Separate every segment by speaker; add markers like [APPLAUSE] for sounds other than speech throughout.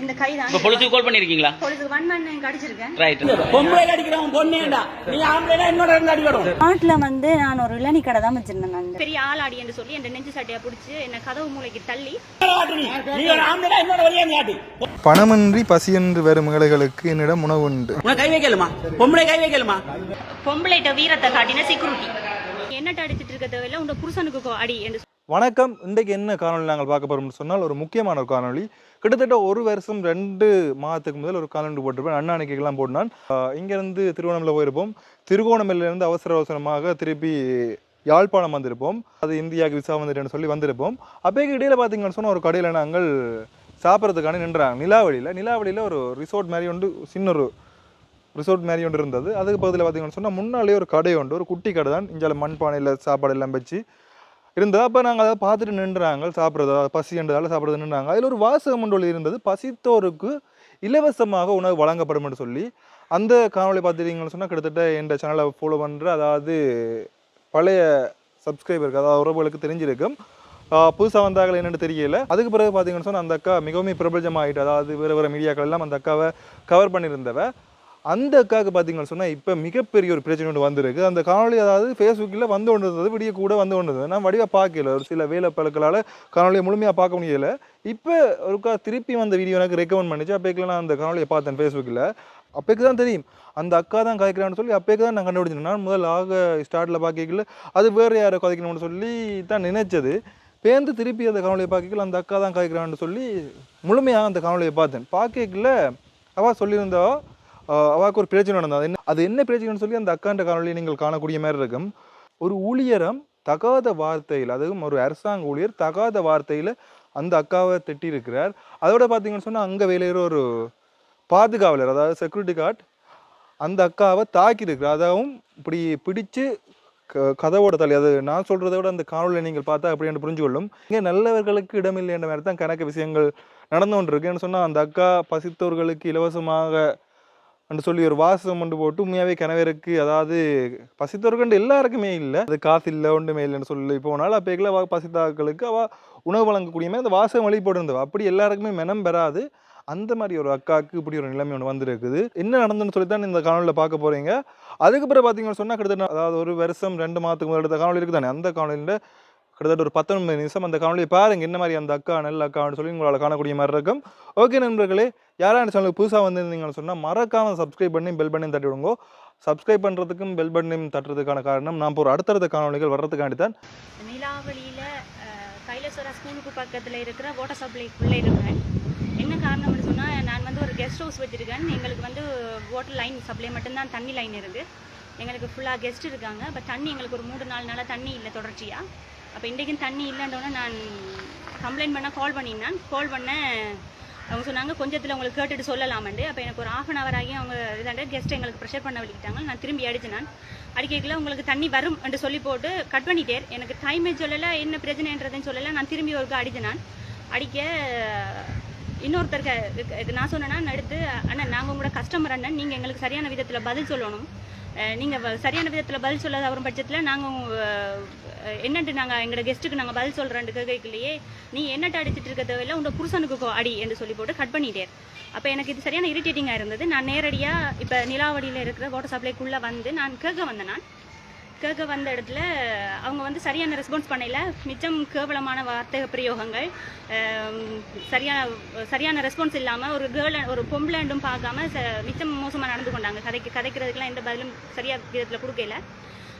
Speaker 1: இந்த கை தான்
Speaker 2: இப்ப போலீஸுக்கு கால் பண்ணிருக்கீங்களா?
Speaker 1: போலீஸுக்கு ஒன் மணி நேரம் அடிச்சிருக்கேன்.
Speaker 2: ரைட்
Speaker 3: பொம்பளை அடிக்கிறவன் பொண்ணேண்டா நீ ஆம்பளைனா என்னோட இருந்து அடிக்கணும்
Speaker 1: நாட்டுல வந்து நான் ஒரு இளநீ கடை தான் வச்சிருந்தேன் நான்
Speaker 4: பெரிய ஆளாடி என்று சொல்லி என் நெஞ்சு சட்டையா பிடிச்சி என்ன கதவு மூளைக்கு தள்ளி.
Speaker 3: நீ. ஒரு ஆம்பளைனா என்னோட வழியா காட்டு
Speaker 5: பணமின்றி பசியின்றி வரும் ஏழைகளுக்கு என்னிடம் உணவு உண்டு
Speaker 3: உனக்கு கை வைக்கலுமா? பொம்பளை கை வைக்கலுமா?
Speaker 4: பொம்பளைட்ட வீரத்தை காட்டின செக்யூரிட்டி என்னட்ட அடிச்சிட்டு இருக்க தேவையில்ல உங்க புருஷனுக்கு கோ- அடி என்று
Speaker 5: வணக்கம். இன்றைக்கு என்ன காணொலி நாங்கள் பார்க்க போகிறோம்னு சொன்னால் ஒரு முக்கியமான ஒரு காணொலி கிட்டத்தட்ட ஒரு வருஷம் ரெண்டு மாதத்துக்கு முதல் ஒரு காலண்டு போட்டிருப்பேன். அண்ணாணிக்கெல்லாம் போட்டினான். இங்கேருந்து இங்கிருந்து திருவண்ணாமலை போயிருப்போம். திருகோணமலையிலிருந்து அவசர அவசரமாக திருப்பி யாழ்ப்பாணம் வந்திருப்போம். அது இந்தியாவுக்கு விசா வந்துட்டேன்னு சொல்லி வந்திருப்போம். அப்போக்கு இடையில் பார்த்தீங்கன்னு சொன்னால் ஒரு கடையில் நாங்கள் சாப்பிட்றதுக்கான நின்றாங்க. நிலாவழியில் நிலாவழியில் ஒரு ரிசோர்ட் மாதிரி ஒன்று சின்ன ஒரு ரிசோர்ட் மாதிரி ஒன்று இருந்தது. அதுக்கு பக்கத்தில் பார்த்தீங்கன்னு சொன்னால் முன்னாலே ஒரு கடை உண்டு. ஒரு குட்டி கடை தான். இஞ்சால மண்பானையில் சாப்பாடு எல்லாம் வச்சு இருந்தது. அப்போ நாங்கள் அதை பார்த்துட்டு நின்றாங்க. சாப்பிட்றதா பசி என்றதால சாப்பிட்றது நின்றாங்க. அதில் ஒரு வாசகம் ஒன்று இருந்தது. பசித்தோருக்கு இலவசமாக உணவு வழங்கப்படும் என்று சொல்லி அந்த காணொலி பார்த்துட்டீங்கன்னு சொன்னால் கிட்டத்தட்ட என் சேனலை ஃபாலோ பண்ணுற அதாவது பழைய சப்ஸ்கிரைபருக்கு அதாவது உறவுகளுக்கு தெரிஞ்சிருக்கும். புதுசாக வந்தார்கள் என்னென்னு தெரியல. அதுக்கு பிறகு பார்த்தீங்கன்னு சொன்னால் அந்த அக்கா மிகவும் பிரபலமாயிட்டு அதாவது வேறு வேறு மீடியாக்கள் எல்லாம் அந்த அக்காவை கவர் பண்ணியிருந்தவ. அந்த அக்காவுக்கு பார்த்தீங்கன்னு சொன்னால் இப்போ மிகப்பெரிய ஒரு பிரச்சனை ஒன்று வந்திருக்கு. அந்த காணொலி அதாவது ஃபேஸ்புக்கில் வந்து கொண்டு இருந்தது விடிய கூட வந்து கொண்டு இருந்தது நான் வடிவாக பார்க்கல. ஒரு சில வேலை பழக்களால் காணொலியை முழுமையாக பார்க்க முடியல. இப்போ ஒருக்கா திருப்பி வந்த வீடியோ எனக்கு ரெக்கமெண்ட் பண்ணிச்சு. அப்போக்கில் நான் அந்த காணொலியை பார்த்தேன் ஃபேஸ்புக்கில் அப்போக்கு தான் தெரியும். அந்த அக்கா தான் கதைக்கிறான்னு சொல்லி அப்போக்கு தான் நான் கண்டுபிடிச்சேன். நான் முதல் ஆக ஸ்டார்ட்டில் பார்க்கல. அது வேறு யாரை கதைக்கணும்னு சொல்லி தான் நினைச்சது. பேந்து திருப்பி அந்த காணொலியை பார்க்கல. அந்த அக்கா தான் கதைக்கிறான்னு சொல்லி முழுமையாக அந்த காணொலியை பார்த்தேன். பார்க்கல. அவள் சொல்லியிருந்தா ஆஹ் அவாக்கு ஒரு பிரச்சனை நடந்தது. அது என்ன அது என்ன பிரச்சனைன்னு சொல்லி அந்த அக்காண்ட காணொலியை நீங்கள் காணக்கூடிய மாதிரி இருக்கும். ஒரு ஊழியரம் தகாத வார்த்தையில் அதுவும் ஒரு அரசாங்க ஊழியர் தகாத வார்த்தையில் அந்த அக்காவை திட்டியிருக்கிறார். அதோட பார்த்தீங்கன்னு சொன்னால் அங்கே வேலையிற ஒரு பாதுகாவலர் அதாவது செக்யூரிட்டி கார்டு அந்த அக்காவை தாக்கியிருக்கிறார். அதாவும் இப்படி பிடிச்சு க கதவோட தள்ளி அது நான் சொல்கிறத விட அந்த காணொலியை நீங்கள் பார்த்தா அப்படின்னு புரிஞ்சு கொள்ளும் இங்கே நல்லவர்களுக்கு இடமில்லை என்ற மாதிரி தான் கணக்கு விஷயங்கள் நடந்து கொண்டிருக்குன்னு சொன்னால் அந்த அக்கா பசித்தவர்களுக்கு இலவசமாக என்று சொல்லி ஒரு வாசகம் கொண்டு போட்டு உண்மையாகவே கணவருக்கு அதாவது பசித்தவர்கள் எல்லாருக்குமே இல்லை. அது காசு இல்லை ஒன்றுமே இல்லைன்னு சொல்லி போனால் அப்போக்கில் அவ பசித்தாக்களுக்கு அவள் உணவு வழங்கக்கூடிய மாதிரி அந்த வாசகம் வழி அப்படி எல்லாருக்குமே மெனம் பெறாது. அந்த மாதிரி ஒரு அக்காவுக்கு இப்படி ஒரு நிலைமை ஒன்று வந்திருக்குது. என்ன நடந்துன்னு சொல்லி தான் இந்த காணொலியில் பார்க்க போகிறீங்க அதுக்கப்புறம் பார்த்தீங்கன்னு சொன்னால் கிட்டத்தட்ட அதாவது ஒரு வருஷம் ரெண்டு மாதத்துக்கு முதல் எடுத்த காணொலி இருக்குதானே? அந்த காணொலியில் கிட்டத்தட்ட ஒரு பத்தொன்பது நிமிஷம் அந்த காணொலியை பாருங்க. என்ன மாதிரி அந்த அக்கா நல்ல அக்கான்னு சொல்லி உங்களால் காணக்கூடிய மாதிரி இருக்கும். ஓகே நண்பர்களே யாரா இந்த சேனலுக்கு புதுசாக வந்திருந்தீங்கன்னு சொன்னால் மறக்காம சப்ஸ்கிரைப் பண்ணி பெல் பண்ணி தட்டி விடுங்க. சப்ஸ்கிரைப் பண்ணுறதுக்கும் பெல் பண்ணி தட்டுறதுக்கான காரணம் நான் ஒரு அடுத்தடுத்த காணொலிகள் வர்றதுக்காண்டி தான்.
Speaker 4: நிலாவளியில அஹ், ஸ்கூலுக்கு பக்கத்தில் இருக்கிற வாட்டர் சப்ளைக்குள்ளே இருக்கேன். என்ன காரணம்னு சொன்னால் நான் வந்து ஒரு கெஸ்ட் ஹவுஸ் வச்சுருக்கேன். எங்களுக்கு வந்து வாட்டர் லைன் சப்ளை மட்டும்தான் தண்ணி லைன் இருக்குது எங்களுக்கு ஃபுல்லாக கெஸ்ட் இருக்காங்க. பட் தண்ணி எங்களுக்கு ஒரு மூணு நாலு நாளாக தண்ணி இல்லை தொடர்ச்சியாக அப்போ இன்றைக்கும் தண்ணி இல்லைன்றோன்னே நான் கம்ப்ளைண்ட் பண்ண கால் பண்ணியிருந்தேன். கால் பண்ணேன் அவங்க சொன்னாங்க கொஞ்சத்தில் உங்களுக்கு கேட்டுட்டு சொல்லலாமண்டு அப்போ எனக்கு ஒரு ஆஃப் அன் ஹவர் ஆகி அவங்க இதாண்ட கெஸ்ட் எங்களுக்கு ப்ரெஷர் பண்ண வலிக்கிட்டாங்க நான் திரும்பி அடிச்சு நான். அடிக்கல உங்களுக்கு தண்ணி வரும் என்று சொல்லி போட்டு கட் பண்ணிட்டேன். எனக்கு டைமே சொல்லலை என்ன பிரச்சனைன்றதுன்னு சொல்லலை. நான் திரும்பி ஒருக்கா அடிச்சு நான். அடிக்க இன்னொருத்தருக்கு நான் சொன்னேன்னா நான் எடுத்து அண்ணன் நாங்கள் உங்களோட கஸ்டமர் அண்ணன் நீங்கள் எங்களுக்கு சரியான விதத்தில் பதில் சொல்லணும். நீங்கள் சரியான விதத்தில் பதில் சொல்லாத வரும் பட்சத்தில் நாங்கள் என்னட்டு நாங்கள் எங்களோட கெஸ்ட்டுக்கு நாங்கள் பதில் சொல்கிறேன்ட்டு கேட்கலையே நீ என்னட்டு அடிச்சிட்டு இருக்க தேவையில்ல உங்கள் புருஷனுக்கு கோ- அடி என்று சொல்லி போட்டு கட் பண்ணிட்டேன் அப்போ எனக்கு இது சரியான இரிட்டேட்டிங்காக இருந்தது. நான் நேரடியாக இப்போ நிலாவடியில் இருக்கிற வாட்டர் சப்ளைக்குள்ளே வந்து நான் கேட்க வந்தேன் நான். கேட்க வந்த இடத்துல அவங்க வந்து சரியான ரெஸ்பான்ஸ் பண்ணல. மிச்சம் கேவலமான வார்த்தை பிரயோகங்கள் சரியான சரியான ரெஸ்பான்ஸ் இல்லாமல் ஒரு கேர்ள் ஒரு பொம்பளைண்டும் பார்க்காம ச- மிச்சம் மோசமாக நடந்து கொண்டாங்க. கதைக்கு கதைக்கிறதுக்கெல்லாம் எந்த பதிலும் சரியாக விதத்தில் கொடுக்கல.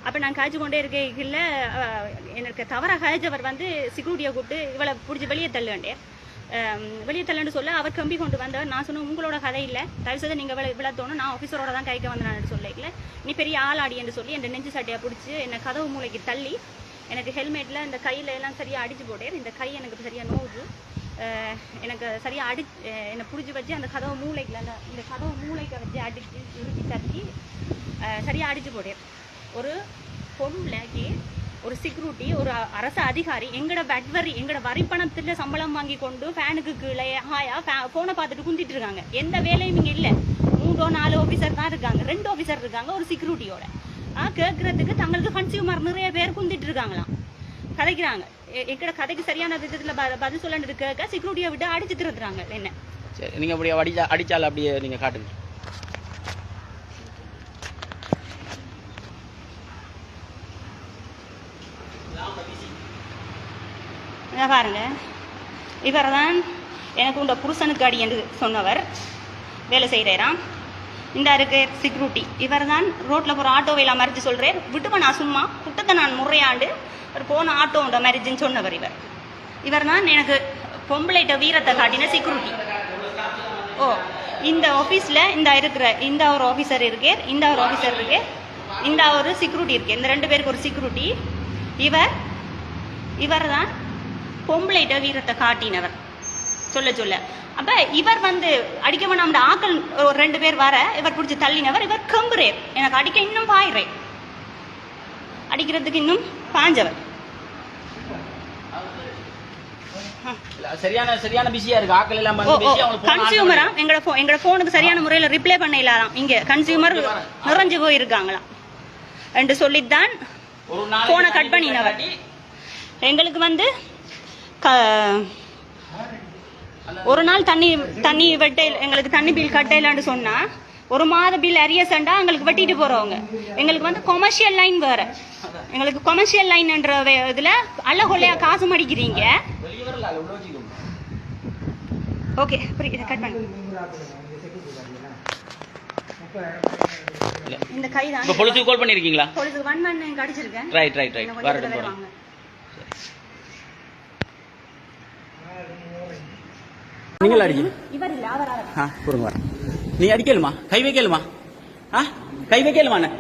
Speaker 4: அப்போ நான் காய்ச்சி கொண்டே இருக்கையில் எனக்கு தவறாக காய்ச்சவர் வந்து சிக்யூரிட்டியை கூப்பிட்டு இவளை பிடிச்சி வெளியே தள்ள வேண்டிய. வெளியே தள்ளன்னு சொல்ல அவர் கம்பி கொண்டு வந்தவர் நான் சொன்னேன் உங்களோட கதை இல்லை. தயவு செய்து நீங்கள் விள விளத்தோணும் தோணும். நான் ஆஃபீஸரோட தான் கைக்க வந்தேன்னு சொல்ல இல்லை. நீ பெரிய ஆள் என்று சொல்லி என் நெஞ்சு சட்டையை பிடிச்சி என்னை கதவு மூளைக்கு தள்ளி எனக்கு ஹெல்மெட்டில் இந்த கையில் எல்லாம் சரியாக அடிச்சு போட்டேன். இந்த கை எனக்கு சரியாக நோவுது. எனக்கு சரியாக அடி என்னை பிடிச்சி வச்சு அந்த கதவு மூளைக்கில் அந்த இந்த கதவு மூளைக்கு வச்சு அடித்து இறுக்கி தட்டி சரியாக அடிச்சு போட்டேன். ஒரு பொம்பளைக்கு ஒரு செக்யூரிட்டி ஒரு அரசு அதிகாரி எங்கட வரி எங்கட வரி சம்பளம் வாங்கி கொண்டு ஃபேனுக்கு கீழே ஹாயா ஃபோனை பார்த்துட்டு குந்திட்டு இருக்காங்க. எந்த வேலையும் இங்கே இல்லை. மூன்றோ நாலு ஆஃபீஸர் தான் இருக்காங்க. ரெண்டு ஆஃபீஸர் இருக்காங்க ஒரு செக்யூரிட்டியோட ஆ கேட்கறதுக்கு தங்களுக்கு கன்சியூமர் நிறைய பேர் குந்திட்டு இருக்காங்களாம். கதைக்கிறாங்க. எங்கட கதைக்கு சரியான விதத்தில் ப- பதில் சொல்லன்னு கேட்க செக்யூரிட்டியை விட்டு அடிச்சு திருத்துறாங்க என்ன?
Speaker 3: சரி நீங்கள் அப்படியே அடிச்சா அடித்தால் அப்படியே நீங்கள் காட்டுங்க.
Speaker 4: இதை பாருங்க. இவர் தான் எனக்கு உண்ட புருஷனுக்கு அடி என்று சொன்னவர். வேலை செய்கிறாராம் இந்த இருக்கு செக்யூரிட்டி இவர் தான் ரோட்டில் போகிற ஆட்டோவையில் மறித்து சொல்கிறார் விட்டுப்ப நான் சும்மா குட்டத்தை நான் முறையாண்டு ஒரு போன ஆட்டோண்ட மறிச்சுன்னு சொன்னவர் இவர். இவர் தான் எனக்கு பொம்பளைட்ட வீரத்தை காட்டின செக்யூரிட்டி ஓ இந்த ஆஃபீஸில் இந்த இருக்கிற இந்த ஒரு ஆஃபீஸர் இருக்கே இந்த ஒரு ஆஃபீஸர் இருக்கே இந்த ஒரு செக்யூரிட்டி இருக்கு இந்த ரெண்டு பேருக்கு ஒரு செக்யூரிட்டி இவர் இவர் தான் பொம்பளைட்ட வீரத்தை காட்டினவர். சொல்ல சொல்ல. அப்ப இவர் வந்து அடிக்க வேணாம் ஆக்கள் ஒரு ரெண்டு பேர் வர இவர் பிடிச்சி தள்ளினவர் இவர் கம்புறேர் எனக்கு அடிக்க இன்னும் பாயிறேன் அடிக்கிறதுக்கு இன்னும் பாஞ்சவர்.
Speaker 3: சரியான சரியான பிஸியாக இருக்குது ஆக்கள் எல்லாம்
Speaker 4: கன்சியூமரா
Speaker 3: ஆன்
Speaker 4: எங்களோட phone- எங்களோட ஃபோனுக்கு சரியான முறையில் ரிப்ளை பண்ண இல்லாதாம் இங்க கன்சியூமர் நிறைஞ்சு போயிருக்காங்களாம் என்று சொல்லித்தான் போனை கட் பண்ணினவர். எங்களுக்கு வந்து க- ஒரு நாள் தண்ணி தண்ணி வெட்ட எங்களுக்கு தண்ணி பில் கட்டையிலான்னு சொன்னா ஒரு மாத பில் அரியசண்டா எங்களுக்கு வெட்டிட்டு போறவங்க. எங்களுக்கு வந்து கொமர்ஷியல் லைன் வேற. எங்களுக்கு கொமர்ஷியல் லைன்ன்ற இதுல அல்ல கொள்ளையா காசு மடிக்கிறீங்க. ஓகே கட் பண்ணு.
Speaker 3: இல்ல.
Speaker 4: இந்த கை தான்
Speaker 3: கால் பண்ணியிருக்கீங்களா
Speaker 4: பொழுது ஒன் மணி அடிச்சிருக்கேன்.
Speaker 3: ரைட் ரைட் ரைட் வரட்டும் நீங்கள்
Speaker 4: அவர்
Speaker 3: ஆ கொடுங்க வரேன் நீ அடிக்கலுமா? கை வைக்கலுமா? ஆ கை வைக்கலுமா அது?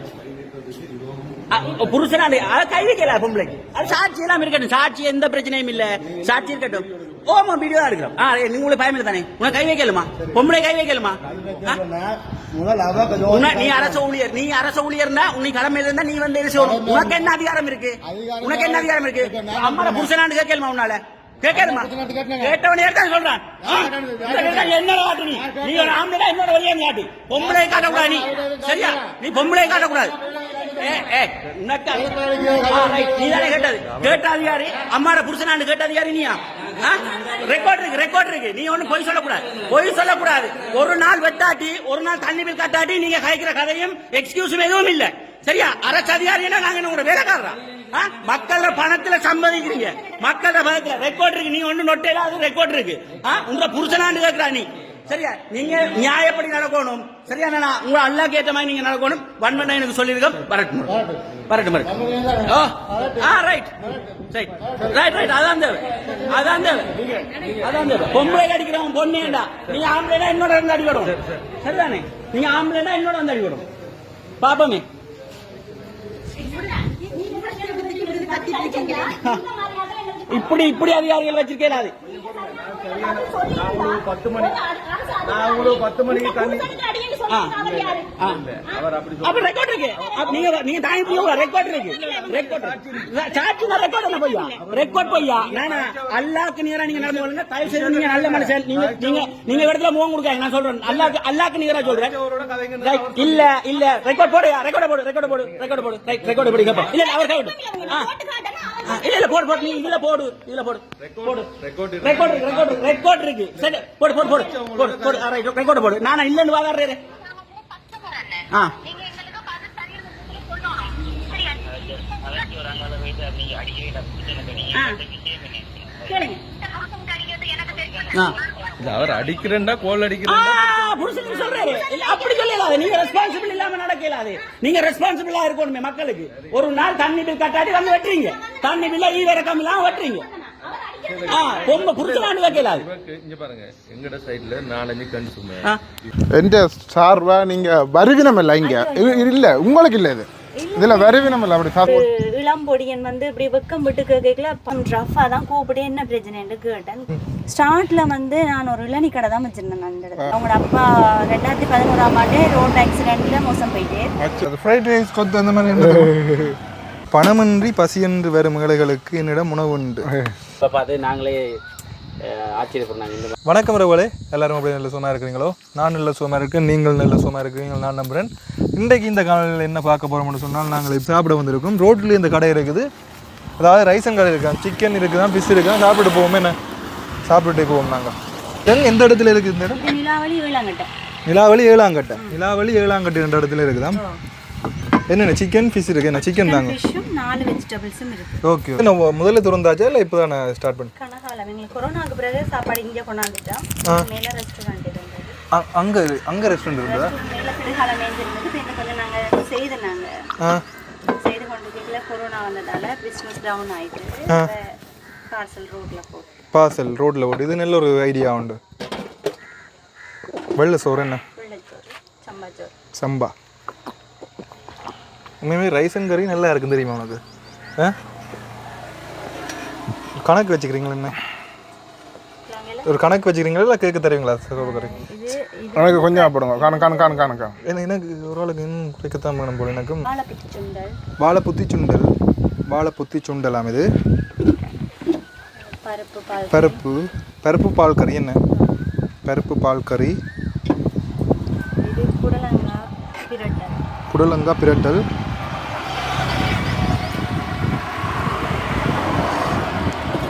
Speaker 3: கை வைக்கல பொம்பளைக்கு அது சாட்சி எல்லாம் இருக்கட்டும். சாட்சி எந்த பிரச்சனையும் இல்ல. சாட்சி இருக்கட்டும். ஓமா வீடியோ தான் எடுக்கிறோம். ஆ உங்களுக்கு பயம் இல்லை தானே? உனக்கு கை வைக்கலுமா? பொம்பளை கை வைக்கலுமா? நீ அரச ஊழியர் நீ அரச ஊழியர்னா உன்னை கடமையில இருந்தா நீ வந்து என்ன செய்யணும்? உனக்கு என்ன அதிகாரம் இருக்கு? உனக்கு என்ன அதிகாரம் இருக்கு? அம்மாட புருஷனாண்டு கேட்கலுமா உன்னால? கேட்கலுமா கேட்டவனே தான் சொல்றான். என்னோட காட்டு நீ நீ ஒரு ஆம்பளை என்னோட வழியா காட்டு பொம்பளை காட்டக்கூடாது நீ. சரியா? நீ பொம்பளை காட்டக்கூடாது. அதிகாரி அதிகாரி ஒரு நாள் வெட்டாட்டி ஒரு நாள் தண்ணி பில் கட்டாட்டி நீங்க கதையும் எக்ஸ்கியூஸும் எதுவும் இல்ல. சரியா? அரசு அதிகாரினா நாங்க உங்களோட வேலைக்காரரா? ஆ? மக்களோட பணத்துல சம்மதிக்கிறீங்க மக்களோட பணத்துல ரெக்கார்ட் இருக்கு. நீ ஒண்ணு நொட்டையில அது ரெக்கார்ட் இருக்கு. ஆ? உங்க புருஷனான்னு கேட்கிறா நீ. சரியா? நீங்க நியாயப்படி நடக்கணும். சரியா நான்? உங்க அல்லாக்கு ஏற்ற மாதிரி நீங்க நடக்கணும். வன்மனை எனக்கு சொல்லியிருக்கோம். வரட்டும் வரட்டும். வரட்டும் ஓ ஆ ரைட் ரைட் ரைட் ரைட் அதான் தேவை. அதான் தேவை. அதான் தேவை. பொம்பளை அடிக்கிறவன் பொண்ணேண்டா நீங்க ஆம்பளைனா என்னோட வந்து அடிக்கணும் சரிதானே? நீங்க ஆம்பளைனா என்னோட வந்து அடிக்கணும் பாப்பமே. tapi tadi bikin இப்படி இப்படி அதிகாரிகள் வச்சிருக்கேன் அது
Speaker 5: பத்து மணி பத்து மணிக்கு தண்ணி.
Speaker 3: அப்ப ரெக்கார்ட் இருக்கு நீங்க நீங்க தாய் ரெக்கார்ட் இருக்கு ரெக்கார்ட் சாட்சி ரெக்கார்ட் என்ன பொய்யா ரெக்கார்ட் பொய்யா நானா அல்லாக்கு நேரா நீங்க நடந்து கொள்ளுங்க தயவு செய்து நீங்க நல்ல மனுஷன் நீங்க நீங்க நீங்க இடத்துல முகம் கொடுக்காங்க நான் சொல்றேன் அல்லாக்கு அல்லாக்கு நேரா சொல்றேன். இல்ல இல்ல ரெக்கார்ட் போடுயா ரெக்கார்ட் போடு ரெக்கார்ட் போடு ரெக்கார்ட் போடு ரெக்கார்ட் போடு கேப்பா இல்ல அவர் கைவிடு ஆ. ஆ, இல்ல இல்ல போடு போடு நீ இதுல போடு இதுல போடு. போடு. ரெக்கார்ட் இருக்கு. ரெக்கார்ட் இருக்கு ரெக்கார்ட் இருக்கு சரி போடு போடு போடு போடு போடு. ரெக்கார்ட் போடு. நானா இல்லன்னு வாதாடுறேன் ஆ.
Speaker 6: அவர் அடிக்கிறேன்டா கோல்
Speaker 3: ஆ, புருஷனுக்கு சொல்றாரு அப்படி சொல்லலாது நீங்க ரெஸ்பான்சிபிள் இல்லாம நடக்கலாது. நீங்க ரெஸ்பான்சிபிளா இருக்கணுமே மக்களுக்கு. ஒரு நாள் தண்ணி பில் கட்டாட்டி வந்து வெட்டுறீங்க. தண்ணி பில்ல ஈ இறக்கம் இல்லாம வெட்டுறீங்க.
Speaker 7: சார்பா நீங்க வருவினம் இல்லை இங்க. இது இல்ல. உங்களுக்கு இல்ல இது. இதுல வருவினம் இல்லை அப்படி சார்
Speaker 8: இளம்பொடியன் வந்து இப்படி வெக்கம் விட்டு கேட்கல ரஃபா தான் கூப்பிட்டு என்ன பிரச்சனைன்னு கேட்டேன். ஸ்டார்ட்ல வந்து நான் ஒரு இளநி கடை தான் வச்சிருந்தேன் நான் இந்த இடத்துல. அவங்களோட அப்பா ரெண்டாயிரத்தி பதினோராம் ஆண்டு ரோட் ஆக்சிடென்ட்ல மோசம் போயிட்டு
Speaker 7: ஃப்ரைட் ரைஸ் கொத்து அந்த மாதிரி என்ன?
Speaker 5: பணமின்றி பசியென்று வரும் ஏழைகளுக்கு என்னிடம் உணவு உண்டு.
Speaker 3: பார்த்து நாங்களே ஆச்சரியப்படுறாங்க இந்த
Speaker 5: வணக்கம் ரவலே எல்லாரும் அப்படியே நல்ல சுகமாக இருக்கிறீங்களோ? நான் நல்ல சுகமாக இருக்கேன் நீங்கள் நல்ல சுகமாக இருக்கிறீங்க நான் நம்புகிறேன் இன்றைக்கு இந்த காலையில் என்ன பார்க்க போகிறோம்னு சொன்னால் நாங்கள் சாப்பிட வந்திருக்கோம். ரோட்லேயே இந்த கடை இருக்குது. அதாவது ரைசன் கடை இருக்கான் சிக்கன் இருக்குதான் ஃபிஷ் இருக்கான் சாப்பிட்டு போவோம் என்ன? சாப்பிட்டுட்டே போவோம் நாங்கள் தென் எந்த இடத்துல இருக்குது இந்த இடம்?
Speaker 4: நிலாவளி ஏழாங்கட்டை
Speaker 5: நிலாவளி ஏழாங்கட்டை நிலாவளி ஏழாங்கட்டை என்ற இடத்துல இருக்குதாம் என்னென்ன சிக்கன் ஃபிஷ் இருக்கு? என்ன சிக்கன் தாங்க?
Speaker 4: ஃபிஷ்ஷும் நாலு வெஜிடபிள்ஸும் இருக்கு.
Speaker 5: ஓகே நான் முதல்ல திறந்தாச்சா இல்லை இப்போ தான் ஸ்டார்ட் பண்ணேன்
Speaker 4: எங்களுக்கு கொரோனாக்கு பிறகு சாப்பாடு இங்கே கொண்டாந்துட்டோம். மேலே ரெஸ்டாரண்ட் இருந்தது.
Speaker 5: அங்க அங்க ரெஸ்டாரண்ட் இருக்குதா
Speaker 4: மேலே பிடுகாலம் மேய்ஞ்சிருந்தது இப்போ இன்னும் கொஞ்சம் நாங்கள் செய்து நாங்கள்
Speaker 5: ஆ.
Speaker 4: செய்து கொண்டு இருக்கல கொரோனா வந்ததால பிஸ்னஸ் டவுன் ஆயிட்டு பார்சல் ரோட்டில் போட்டு
Speaker 5: பார்சல் இது நல்ல ஒரு ஐடியா உண்டு. வெள்ளை சோறு என்ன சம்பா. உண்மையுமே ரைஸன் கறி நல்லா இருக்கும் தெரியுமா உனக்கு? கணக்கு வச்சுக்கிறீங்களா என்ன? ஒரு கணக்கு வச்சுக்கிறீங்களா இல்லை கேட்க தருவீங்களா?
Speaker 4: இது
Speaker 7: எனக்கு கொஞ்சம் சாப்பிடுங்க காணு காணு காணு காணுக்கா
Speaker 5: ஏன்னா எனக்கு ஓரளவுக்கு இன்னும் குறைக்கத்தான் வேணும் போல எனக்கும்.
Speaker 4: வாழைப்பிச்சு சுண்டல்.
Speaker 5: வாழைப்புத்தி சுண்டல். வாழைப்புத்தி சுண்டலாம் இது.
Speaker 4: பருப்பு
Speaker 5: பருப்பு பருப்பு பால் கறி என்ன? பருப்பு பால் கறி.
Speaker 4: இது புடலங்காய் பிரட்டல்.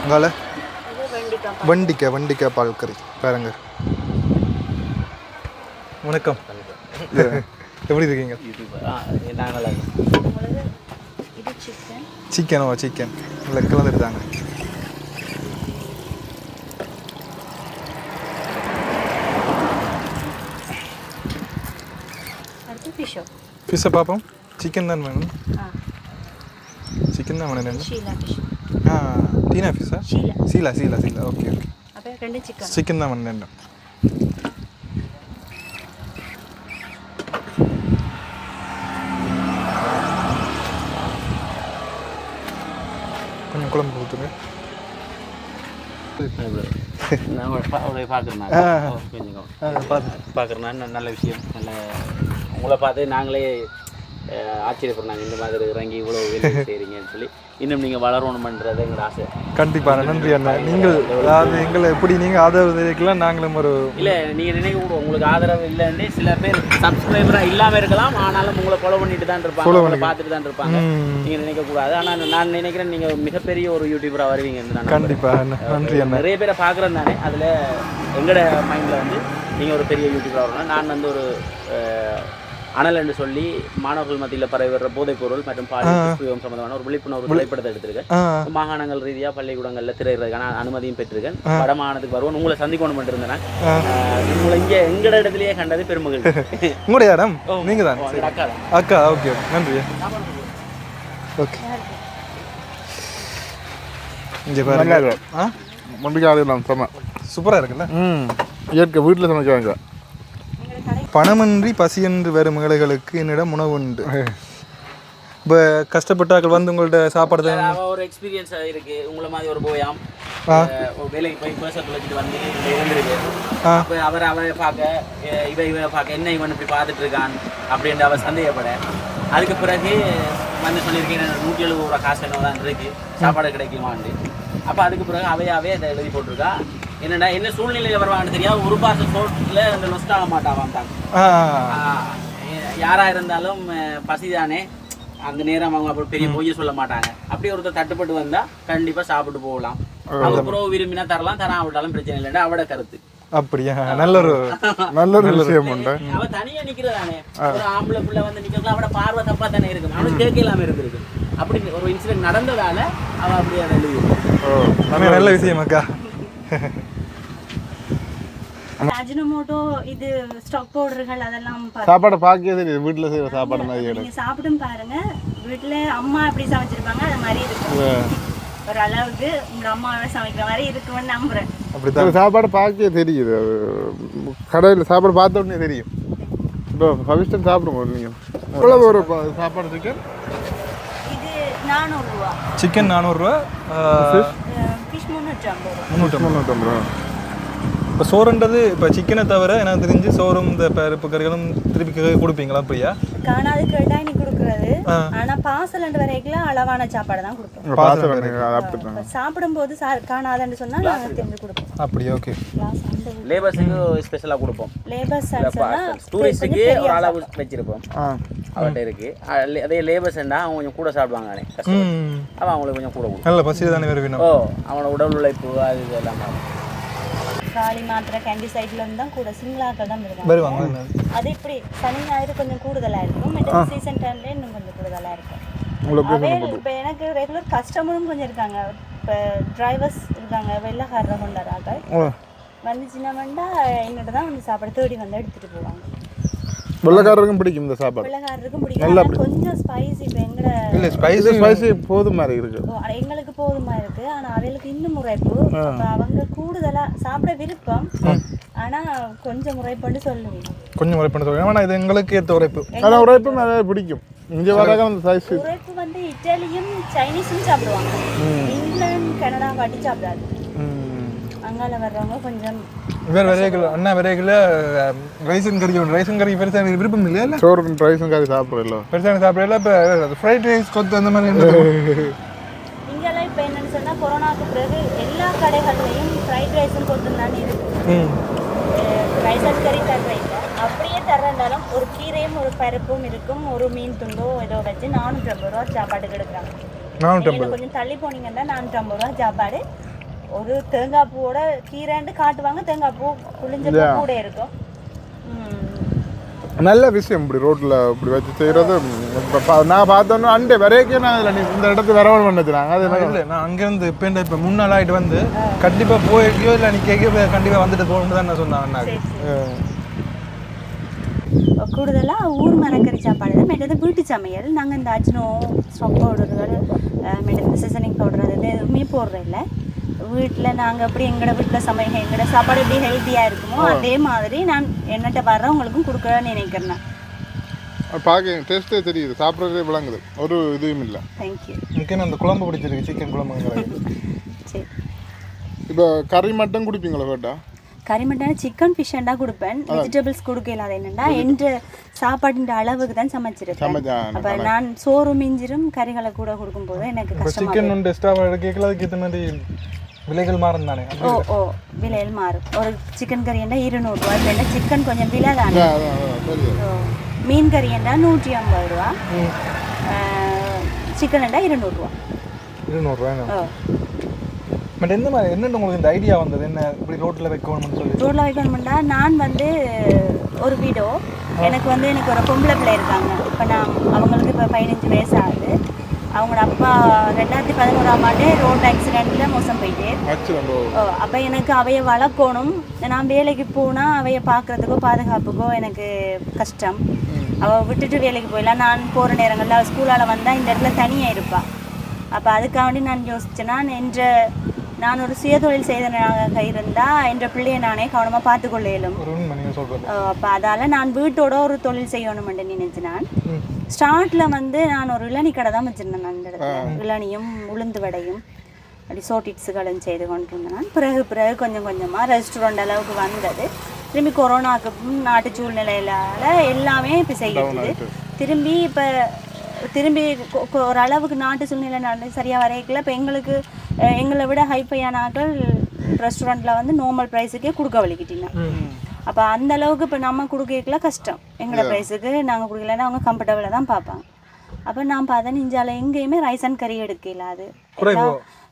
Speaker 5: அங்கால
Speaker 4: இது வெண்டிக்காய்
Speaker 5: வண்டிக்காய் வண்டிக்காய் பால் கறி பாருங்க. வணக்கம். எப்படி இருக்கீங்க?
Speaker 4: சிக்கன்
Speaker 5: சிக்கனோ சிக்கன் இல்லை கலந்துருந்தாங்க
Speaker 4: ஃபிஷ்ஷோ
Speaker 5: பார்ப்போம். சிக்கன் தான் வேணும்.
Speaker 4: ஆ.
Speaker 5: சிக்கன் தான் வேணும். ஃபிஷ்ஷா
Speaker 4: ஷீலா
Speaker 5: சீலா சீலா சீலா ஓகே ஓகே
Speaker 4: அப்போ ரெண்டு சிக்கன்
Speaker 5: சிக்கன் தான் என்ன கொஞ்சம் குழம்பு ஊற்றுங்க
Speaker 3: பார்க்குறேன் நல்ல விஷயம் நல்ல உங்களை பார்த்து நாங்களே ஆச்சரியப்படுறாங்க இந்த மாதிரி இறங்கி இவ்வளோ வேலை செய்கிறீங்கன்னு சொல்லி. இன்னும் நீங்கள் வளரணுமன்றது எங்களோட ஆசை.
Speaker 5: கண்டிப்பாக நன்றி அண்ணா. நீங்கள் அதாவது எங்களை எப்படி நீங்கள் ஆதரவு தெரிவிக்கலாம் நாங்களும் ஒரு
Speaker 3: இல்லை நீங்கள் நினைக்க கூட உங்களுக்கு ஆதரவு இல்லைன்னு சில பேர் சப்ஸ்கிரைபராக இல்லாமல் இருக்கலாம் ஆனாலும் உங்களை ஃபாலோ பண்ணிட்டு தான் இருப்பாங்க. உங்களை பார்த்துட்டு தான் இருப்பாங்க. நீங்கள் நினைக்கக்கூடாது ஆனால் நான் நினைக்கிறேன் நீங்கள் மிகப்பெரிய ஒரு யூடியூபராக வருவீங்கன்னு நான்
Speaker 5: கண்டிப்பாக அண்ணா. நன்றி அண்ணா.
Speaker 3: நிறைய பேரை பார்க்குறேன் தானே. அதில் எங்களோட மைண்டில் வந்து நீங்கள் ஒரு பெரிய யூடியூபராக வரணும். நான் வந்து ஒரு அனல் என்று சொல்லி மாணவர்கள் மத்தியில் பரவி வர்ற போதைப் பொருள் மற்றும் பாலியல் சம்பந்தமான ஒரு விழிப்புணர்வு திரைப்படத்தை எடுத்திருக்கேன். மாகாணங்கள் ரீதியாக பள்ளிக்கூடங்களில் திரையிறதுக்கான அனுமதியும் பெற்றிருக்கேன். வட மாகாணத்துக்கு வருவோம் உங்களை சந்திக்கணும் பண்ணிருந்தேன் உங்களை இங்கே எங்கட இடத்துலயே கண்டது பெருமகள்
Speaker 5: உங்களுடைய இடம்? நீங்கள் தான்.
Speaker 3: அக்கா
Speaker 5: ஓகே ஓகே. நன்றி. ஓகே. இங்கே பாருங்க.
Speaker 7: இல்லாம செம்ம
Speaker 5: சூப்பராக இருக்குல்ல?
Speaker 7: ம். இயற்கை வீட்டில் சமைக்கிறாங்க
Speaker 5: பணமின்றி பசியென்று வரும் ஏழைகளுக்கு என்னிடம் உணவு உண்டு இப்போ கஷ்டப்பட்டாக்கள் வந்து உங்கள்ட்ட சாப்பாடு
Speaker 3: ஒரு எக்ஸ்பீரியன்ஸ் இருக்கு. உங்களை மாதிரி ஒரு போயாம். வேலைக்கு போய் பேச வச்சுட்டு வந்து இருந்திருக்கு. அவர் அவரை பார்க்க இவ இவ பார்க்க என்ன இவன் இப்படி பார்த்துட்டு இருக்கான் அப்படின்ட்டு அவ சந்தேகப்பட. அதுக்கு பிறகு வந்து சொல்லியிருக்கேன் நூற்றி எழுபது ரூபா காசு என்ன தான் இருக்கு. சாப்பாடு கிடைக்குமான்னு அப்ப அதுக்கு பிறகு அவையாவே அதை எழுதி போட்டிருக்கா. என்னடா என்ன சூழ்நிலையில் வருவான்னு தெரியாது ஒரு பாச சோட்டில் அந்த லொஸ்ட் ஆக
Speaker 5: ஆ.
Speaker 3: ஆஹ் யாரா இருந்தாலும் பசிதானே? அந்த நேரம் அவங்க அப்படி பெரிய பொய்ய சொல்ல மாட்டாங்க. அப்படி ஒருத்தர் தட்டுப்பட்டு வந்தா கண்டிப்பா சாப்பிட்டு போகலாம். அவங்க புறவு விரும்பினா தரலாம் தரா விட்டாலும் பிரச்சனை இல்லைன்னா அவட கருத்து.
Speaker 5: அப்படியா? நல்ல ஒரு
Speaker 7: நல்ல ஒரு விஷயம் உண்டு.
Speaker 3: அவ தனியா நிக்கிறதானே? ஒரு ஆம்பளை பிள்ளை வந்து நிக்கிறது அவட பார்வை தப்பா தானே இருக்கு அவனுக்கு கேட்க இல்லாம இருந்திருக்கு. அப்படி ஒரு இன்சிடென்ட் நடந்ததால அவ அப்படியே
Speaker 5: நல்ல விஷயம் அக்கா.
Speaker 4: அஜினமோட்டோ இது ஸ்டாக் பவுடர்கள் அதெல்லாம் பாருங்க.
Speaker 7: சாப்பாடை பார்க்கவே தெரியுது. வீட்டில் செய்கிற சாப்பாடு மாதிரி
Speaker 4: நீங்க சாப்பிடும் பாருங்க. வீட்டுல அம்மா எப்படி சமைச்சிருப்பாங்க அது மாதிரி இருக்கும். ஒரு அளவுக்கு உங்க அம்மாவை சமைக்கிற மாதிரி இருக்கும்னு நம்புறேன்.
Speaker 5: அப்படித்தான்.
Speaker 7: சாப்பாடு பார்க்கவே தெரியுது. அது கடையில் சாப்பாடு பார்த்த உடனே தெரியும். இப்போ ஃபவிஸ்டன் சாப்பிடுங்க நீங்கள் எவ்வளவு ஒரு சாப்பாடு சிக்கன்
Speaker 4: இது நானூறுரூவா
Speaker 5: சிக்கன் நானூறுரூவா
Speaker 4: ஃபிஷ் முந்நூற்றி ஐம்பது ரூபா
Speaker 5: முந்நூற்றம்பது
Speaker 7: ரூபா.
Speaker 5: இப்போ சோறுன்றது இப்போ சிக்கனை தவிர எனக்கு தெரிஞ்சு சோறும் இந்த பருப்பு கறிகளும் திருப்பி கொடுப்பீங்களா அப்படியா
Speaker 4: காணாது கேட்டா நீ கொடுக்குறது. ஆனா பார்சல் ரெண்டு வரைக்கும் அளவான சாப்பாடு தான் கொடுப்போம். சாப்பிடும்போது சா காணாதுன்னு சொன்னா நாங்க திரும்பி கொடுப்போம்.
Speaker 5: அப்படியா? ஓகே.
Speaker 3: லேபர்ஸுக்கு ஸ்பெஷலா கொடுப்போம்.
Speaker 4: லேபர்ஸ்
Speaker 3: டூரிஸ்டுக்கு ஒரு அளவு வச்சிருப்போம். அவர்கிட்ட இருக்கு. அதே லேபர்ஸ்ண்டா அவங்க கொஞ்சம் கூட சாப்பிடுவாங்க அவன் அவங்களுக்கு கொஞ்சம் கூட
Speaker 5: நல்ல பசி தானே வேறு வேணும்.
Speaker 3: ஓ அவனோட உடல் உழைப்பு அது இது எல்லாம்.
Speaker 4: காளி மாத்திரை கேண்டி சைட்ல இருந்து தான் கூட சிங்களாக்கள் தான் வருவாங்க. அது இப்படி சனி ஞாயிறு கொஞ்சம் கூடுதலா இருக்கும். மற்ற சீசன் டைம்ல இன்னும் கொஞ்சம் கூடுதலா இருக்கும். இப்போ எனக்கு ரெகுலர் கஸ்டமரும் கொஞ்சம் இருக்காங்க. இப்போ டிரைவர்ஸ் இருக்காங்க வெள்ளக்காரரை கொண்டாடுறாங்க வந்துச்சுன்னா என்னோட தான் வந்து சாப்பாடு தேடி வந்து எடுத்துட்டு போவாங்க.
Speaker 7: வெள்ளக்காரருக்கும் பிடிக்கும் இந்த சாப்பாடு.
Speaker 4: வெள்ளக்காரருக்கும் பிடிக்கும். கொஞ்சம் ஸ்பைசி இப்போ எங்கட
Speaker 5: இல்லை ஸ்பைசி
Speaker 7: ஸ்பைசி போதும் மாதிரி இருக்கு
Speaker 4: எங்களுக்கு போதுமா இருக்கு. ஆனா அவளுக்கு இன்னும் முறைப்பு. அவங்க கூடுதலா சாப்பிட விருப்பம். ஆனா கொஞ்சம் முறைப்பட்டு சொல்லுவீங்க
Speaker 5: கொஞ்சம் உரைப்பு பண்ண சொல்லுங்க ஆனால் இது எங்களுக்கு ஏற்ற உரைப்பு.
Speaker 7: ஆனால் உரைப்பும் நிறைய பிடிக்கும். இங்கே வராக அந்த சைஸ்
Speaker 4: உரைப்பு வந்து இட்டாலியும் சைனீஸும் சாப்பிடுவாங்க. இங்கிலாந்து கனடா வாட்டி சாப்பிடாது. அங்கால வர்றவங்க கொஞ்சம்
Speaker 5: வேறு விரைகள் அண்ணா விரைகள் ரைசன் கறி ஒன்று ரைசன் கறி பெருசாக எனக்கு விருப்பம் இல்லையா இல்லை?
Speaker 7: சோறு ரைஸும் கறி சாப்பிட்றோம்
Speaker 5: பெருசாக இப்போ ஃப்ரைட் ரைஸ் கொத்து அந்த மாதிரி
Speaker 4: இங்கெல்லாம் இப்போ என்னன்னு சொன்னா கொரோனாக்கு பிறகு எல்லா கடைகள்லையும் ஃப்ரைட் ரைஸும் கொத்துனான்னு இருக்கு.
Speaker 5: ம்.
Speaker 4: ரைஸ் அண்ட் கறி தர்ற இல்லை. அப்படியே தர்றதாலும் ஒரு கீரையும் ஒரு பருப்பும் இருக்கும். ஒரு மீன் துண்டோ ஏதோ வச்சு நானூற்றி ஐம்பது ரூபா சாப்பாட்டுக்கு எடுக்கிறாங்க கொஞ்சம் தள்ளி போனீங்கன்னா நானூற்றி ஐம்பது ரூபா சாப்பாடு ஒரு தேங்காய் பூவோட கீரைண்டு காட்டுவாங்க. தேங்காய் பூ புளிஞ்ச பூ கூட இருக்கும்.
Speaker 7: நல்ல விஷயம் இப்படி ரோட்டில் இப்படி வச்சு செய்கிறது நான் பார்த்தோன்னா அண்டே வரைக்கும் நான் இதில் இந்த இடத்து வரவன் பண்ணது நாங்கள் அது என்ன
Speaker 5: இல்லை நான் அங்கேருந்து இப்போ இப்போ முன்னாள் ஆகிட்டு வந்து கண்டிப்பாக போயிருக்கையோ இல்லை நீ கேட்க கண்டிப்பாக வந்துட்டு போகணும்னு தான் நான் சொன்னேன் அண்ணாக்கு.
Speaker 4: கூடுதலா ஊர் மரக்கறி சாப்பாடு மெட்டது வீட்டு சமையல். நாங்கள் இந்த அஜ்னோ ஸ்டாக் பவுடர்கள் மெட்டது சீசனிங் பவுடர் அது எதுவுமே போடுறது இல்லை வீட்டில் நாங்கள் எப்படி எங்களோட வீட்டில் சமையல் எங்களோட சாப்பாடு எப்படி ஹெல்த்தியாக இருக்குமோ அதே மாதிரி நான் என்னட்ட வர்றவங்களுக்கும் கொடுக்கணும்னு நினைக்கிறேன்
Speaker 7: பார்க்க டேஸ்ட்டே தெரியுது சாப்பிட்றதே விளங்குது ஒரு இதுவும் இல்லை.
Speaker 4: தேங்க்யூ
Speaker 5: முக்கியம் அந்த குழம்பு பிடிச்சிருக்கு சிக்கன் குழம்புங்கிறது
Speaker 4: சரி.
Speaker 7: இப்போ கறி மட்டும் குடிப்பீங்களா கேட்டா?
Speaker 4: கறி மட்டும் சிக்கன் ஃபிஷ்ஷாண்டா கொடுப்பேன். வெஜிடபிள்ஸ் கொடுக்க இல்லாத என்னன்னா என்ற சாப்பாட்டின் அளவுக்கு தான் சமைச்சிருப்பேன்.
Speaker 7: சமைச்சா
Speaker 4: அப்ப நான் சோறு மிஞ்சிரும் கறிகளை கூட கொடுக்கும்போது எனக்கு
Speaker 5: சிக்கன் கேட்கல அதுக்கு ஏற்ற மாதிரி விலைகள் மாறும் தானே?
Speaker 4: ஓ ஓ விலையில் மாறும். ஒரு சிக்கன் கறி என்றா இருநூறுவா இல்லைன்னா சிக்கன் கொஞ்சம் விலை தானே. மீன் கறி என்றா நூற்றி ஐம்பது ரூபா சிக்கன் என்றா இருநூறுவா.
Speaker 5: இருநூறுவா பட் எந்த மாதிரி என்னென்ன உங்களுக்கு இந்த ஐடியா வந்தது? என்ன இப்படி ரோட்டில் வைக்கணும்னு சொல்லி
Speaker 4: ரோட்டில் வைக்கணும்னா நான் வந்து ஒரு வீடோ எனக்கு வந்து எனக்கு ஒரு பொம்பளை பிள்ளை இருக்காங்க. இப்போ நான் அவங்களுக்கு இப்போ பதினஞ்சு வயசு ஆகுது. அவங்களோட அப்பா ரெண்டாயிரத்தி பதினோராம் ஆண்டு ரோட் ஆக்சிடெண்ட்டில் மோசம் போயிட்டு. அப்போ எனக்கு அவைய வளர்க்கணும். நான் வேலைக்கு போனால் அவைய பார்க்குறதுக்கோ பாதுகாப்புக்கோ எனக்கு கஷ்டம். அவள் விட்டுட்டு வேலைக்கு போயிடலாம் நான் போகிற நேரங்களில் அவள் ஸ்கூலால் வந்தால் இந்த இடத்துல தனியாக இருப்பாள் அப்போ அதுக்காண்டி நான் யோசிச்சேன்னா என்ற நான் ஒரு சுயதொழில் செய்தனாக இருந்தால் என்ற பிள்ளையை நானே கவனமாக பார்த்துக்கொள்ள இயலும். அப்போ அதால் நான் வீட்டோட ஒரு தொழில் செய்யணும்னு நினைச்சு நான். ஸ்டார்ட்டில் வந்து நான் ஒரு இளநி கடை தான் வச்சுருந்தேன் அந்த இடத்துல. இளநியும் உளுந்து வடையும் அப்படி சோட்டிட்ஸுகளும் செய்து கொண்டிருந்தேன். பிறகு பிறகு கொஞ்சம் கொஞ்சமாக ரெஸ்டாரண்ட் அளவுக்கு வந்தது. திரும்பி கொரோனாக்கு நாட்டு சூழ்நிலையிலால எல்லாமே இப்போ செய்யுது திரும்பி இப்போ திரும்பி ஒரு அளவுக்கு நாட்டு சூழ்நிலை நட- சரியா வரைக்கல இப்போ எங்களுக்கு எங்களை விட ஹைஃபையான ஆட்கள் ரெஸ்டாரண்ட்டில் வந்து நார்மல் ப்ரைஸுக்கே கொடுக்க வலிக்கிட்டீங்க அப்போ அந்த அளவுக்கு இப்போ நம்ம கொடுக்கல கஷ்டம். எங்களோட ப்ரைஸுக்கு நாங்கள் கொடுக்கலன்னா அவங்க கம்ஃபர்டபுளாக தான் பார்ப்பாங்க. அப்போ நான் பார்த்தேன் இஞ்சால எங்கேயுமே ரைஸ் அண்ட் கறி எடுக்கல அது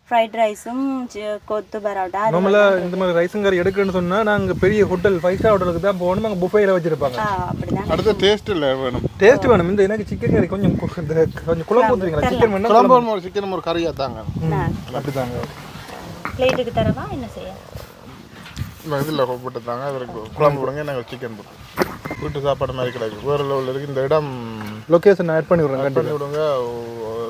Speaker 4: ஃப்ரைட் ரைஸும் கொத்து பரோட்டா அது
Speaker 5: நம்மளாக இந்த மாதிரி ரைஸும் கறி எடுக்கணும்னு சொன்னால் நாங்கள் பெரிய ஹோட்டல் ஃபைவ் ஸ்டார் ஹோட்டலுக்கு தான் போகணும் அங்கே புஃபையில் வச்சுருப்பாங்க.
Speaker 4: ஆ, அப்படிதான்
Speaker 7: அடுத்த டேஸ்ட் இல்லை வேணும்.
Speaker 5: டேஸ்ட் வேணும். இந்த எனக்கு சிக்கன் கறி கொஞ்சம் கொஞ்சம் குழம்பு ஊற்றுவீங்களா சிக்கன் வேணும்
Speaker 7: குழம்பு ஒரு சிக்கன் ஒரு கறியாக தாங்க
Speaker 5: அப்படிதாங்க.
Speaker 4: பிளேட்டுக்கு தரவா? என்ன செய்ய?
Speaker 7: இதில் போட்டு தாங்க அதற்கு குழம்பு போடுங்க நாங்கள் சிக்கன் போட்டு. வீட்டு சாப்பாடு மாதிரி கிடைக்கும் வேறு லெவலில் இருக்குது இந்த இடம்
Speaker 5: லொக்கேஷன் ஆட் பண்ணி விட்றேன்
Speaker 7: பண்ணி
Speaker 5: கண்டிப்பாக
Speaker 7: விடுங்க.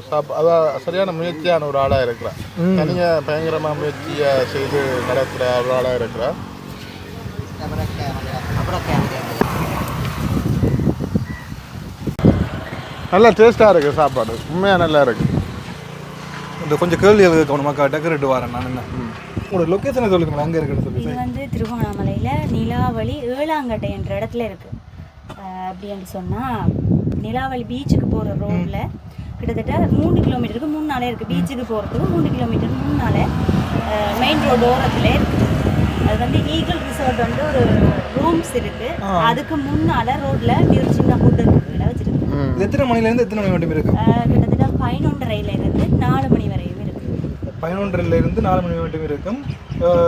Speaker 7: சாப் அதான் சரியான முயற்சியான ஒரு ஆளாக இருக்கிறான் தனியாக பயங்கரமாக முயற்சியை செய்து நடக்கிற ஒரு ஆளாக இருக்கிறான் நல்லா டேஸ்ட்டாக இருக்குது சாப்பாடு. உண்மையாக நல்லா இருக்குது
Speaker 5: இந்த கொஞ்சம் கேள்வி கவனமாக டெக்கரேட் வரேன் நான் என்ன? உங்களோட லொக்கேஷனை சொல்லுங்க அங்கே இருக்குன்னு சொல்லி
Speaker 4: இது வந்து திருகோணமலையில் நிலாவளி ஏழாங்கட்டை என்ற இடத்துல இருக்கு. அஹ் அப்படின்னு சொன்னால் நிலாவளி பீச்சுக்கு போகிற ரோட்டில் கிட்டத்தட்ட மூணு கிலோமீட்டருக்கு முன்னாலே இருக்குது பீச்சுக்கு போகிறதுக்கு மூணு கிலோமீட்டர் முன்னாலே மெயின் ரோடு ஓரத்துல இருக்குது அது வந்து ஈகிள் ரிசார்ட் வந்து ஒரு ரூம்ஸ் இருக்கு. அதுக்கு முன்னால ரோட்ல ஒரு சின்ன ஃபுட்டு வச்சிருக்கு
Speaker 5: இது எத்தனை மணிலேருந்து எத்தனை மணி வரையும் இருக்கு?
Speaker 4: கிட்டத்தட்ட பதினொன்றரைல இருந்து நாலு மணி வரையும் இருக்கு
Speaker 5: பதினொன்றுல இருந்து நாலு மணி மட்டும் இருக்கும்.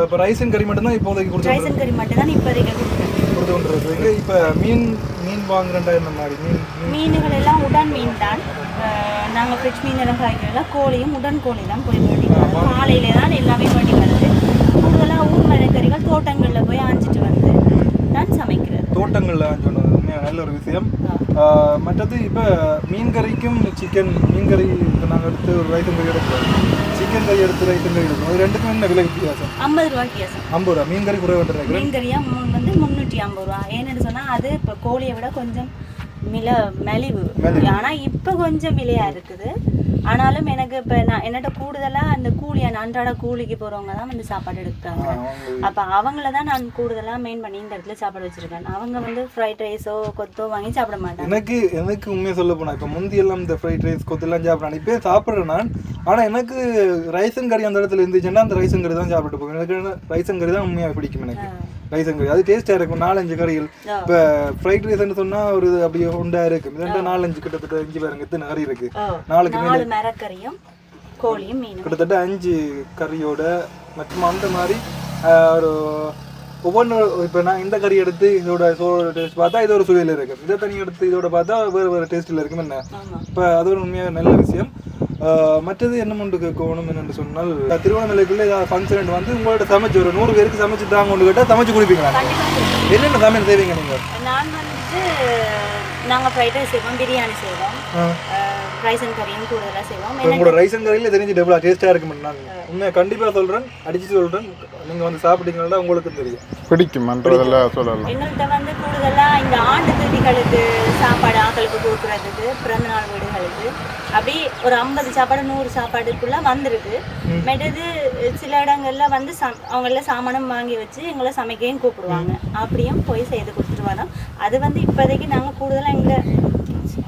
Speaker 5: இப்போ ரைஸன் கறி மட்டும்தான் இப்போதைக்கு கொடுத்து
Speaker 4: ரைசன் கறி மட்டும் தான் இப்போதைக்கு
Speaker 5: கொடுத்து கொண்டிருக்கு இப்போ மீன் மீன் வாங்குறேன்டா இந்த மாதிரி? மீன் மீன்.
Speaker 4: மீன்கள் எல்லாம் உடன் மீன் தான். நாங்கள் ஃப்ரிட்ஜ் மீன் எல்லாம் காய்க்கிறதுல கோழியும் உடன் கோழி தான் போய் வேண்டி காலையிலே தான் எல்லாமே வேண்டி வருது கூடுதலாக ஊர் மரக்கறிகள் தோட்டங்களில் போய் ஆஞ்சிட்டு வந்து நான் சமைக்கிறது.
Speaker 5: தோட்டங்களில் சொன்னது. நல்ல ஒரு விஷயம். மற்றது இப்போ மீன் கறிக்கும் சிக்கன் மீன் கறி இப்போ நாங்கள் எடுத்து ஒரு ரைசன் கறி எடுக்கிறோம். சிக்கன் கறி எடுத்து ரைசன் கறி எடுக்கிறோம். அது ரெண்டுக்கும் என்ன விலை வித்தியாசம்?
Speaker 4: ஐம்பது ரூபா வித்தியாசம்.
Speaker 5: ஐம்பது ரூபா. மீன் கறி குறைவு நினைக்கிறேன்
Speaker 4: மீன் கறியா மு- வந்து முந்நூற்றி ஐம்பது ரூபா. ஏன்னு சொன்னால் அது இப்போ கோழியை விட கொஞ்சம் மில மலிவு. ஆனால் இப்போ கொஞ்சம் விலையா இருக்குது. ஆனாலும் எனக்கு இப்போ நான் என்னட்ட கூடுதலாக அந்த கூலியான அன்றாட கூலிக்கு போகிறவங்க தான் வந்து சாப்பாடு எடுக்கிறாங்க. அப்போ அவங்கள தான் நான் கூடுதலாக மெயின் பண்ணி இந்த இடத்துல சாப்பாடு வச்சுருக்கேன். அவங்க வந்து ஃப்ரைட் ரைஸோ கொத்தோ வாங்கி சாப்பிட மாட்டாங்க.
Speaker 5: எனக்கு எனக்கு உண்மையை சொல்ல போனா இப்போ முந்தி எல்லாம் இந்த ஃப்ரைட் ரைஸ் கொத்தெல்லாம் சாப்பிட்றேன் இப்போ சாப்பிட்றேன் நான். ஆனால் எனக்கு ரைசன் கறி அந்த இடத்துல இருந்துச்சுன்னா அந்த ரைசன் கறி தான் சாப்பிட்டு போவேன். எனக்கு ரைசன் கறி தான் உண்மையாக பிடிக்கும் எனக்கு. கறி அது டேஸ்ட்டாக இருக்கும். நாலஞ்சு கறிகள். இப்போ ஃப்ரைட் ரைஸ்ன்னு சொன்னால் ஒரு இது அப்படியே உண்டா இருக்கும் இதெண்டா நாலஞ்சு கிட்டத்தட்ட அஞ்சு பேருங்க எத்தனை கறி இருக்கு? நாலுக்கு
Speaker 4: நாலு மரக்கறியும் கோழியும்
Speaker 5: கிட்டத்தட்ட அஞ்சு கறியோட மற்றும் அந்த மாதிரி ஒரு ஒவ்வொன்று இப்போ நான் இந்த கறி எடுத்து இதோட சோளோட டேஸ்ட் பார்த்தா இது ஒரு சுவையில் இருக்கும் இதை தனி எடுத்து இதோட பார்த்தா வேறு வேறு டேஸ்ட்டில் இருக்கும். என்ன? இப்போ அது ஒரு உண்மையாக நல்ல விஷயம். மற்றது என்ன முண்டு கேட்கணும் என்னென்னு சொன்னால் திருவண்ணாமலைக்குள்ளே ஏதாவது ஃபங்க்ஷன் வந்து உங்களோட சமைச்சு ஒரு நூறு பேருக்கு சமைச்சு தாங்க கொண்டு கேட்டால் சமைச்சு கொடுப்பீங்களா? என்னென்ன சமையல் செய்வீங்க நீங்கள்
Speaker 4: நான் வந்து நாங்கள் ஃப்ரைட் ரைஸ் செய்வோம் பிரியாணி செய்வோம். ரைசன் கறியும் கூடுதலாக செய்வோம்.
Speaker 5: உங்களோட ரைசன் கறியில் தெரிஞ்சு டெவலா டேஸ்ட்டாக இருக்கும் நான் உண்மையாக கண்டிப்பாக சொல்கிறேன் அடிச்சு சொல்கிறேன் நீங்கள் வந்து சாப்பிட்டீங்கன்னா உங்களுக்கும் தெரியும்.
Speaker 7: பிடிக்குமன்றதில் சொல்லலாம்.
Speaker 4: எங்கள்கிட்ட வந்து கூடுதலா இந்த ஆண்டு திருதிகளுக்கு சாப்பாடு ஆக்களுக்கு கொடுக்குறதுக்கு பிறந்த நாள் வீடுகளுக்கு அப்படி ஒரு ஐம்பது சாப்பாடு நூறு சாப்பாடுக்குள்ள வந்திருக்கு. மெட்டது சில இடங்கள்ல வந்து சம் அவங்கள சாமானம் வாங்கி வச்சு எங்களை சமைக்கவும் கூப்பிடுவாங்க. அப்படியும் போய் செய்து கொடுத்துட்டு வரோம். அது வந்து இப்போதைக்கு நாங்க கூடுதலா எங்க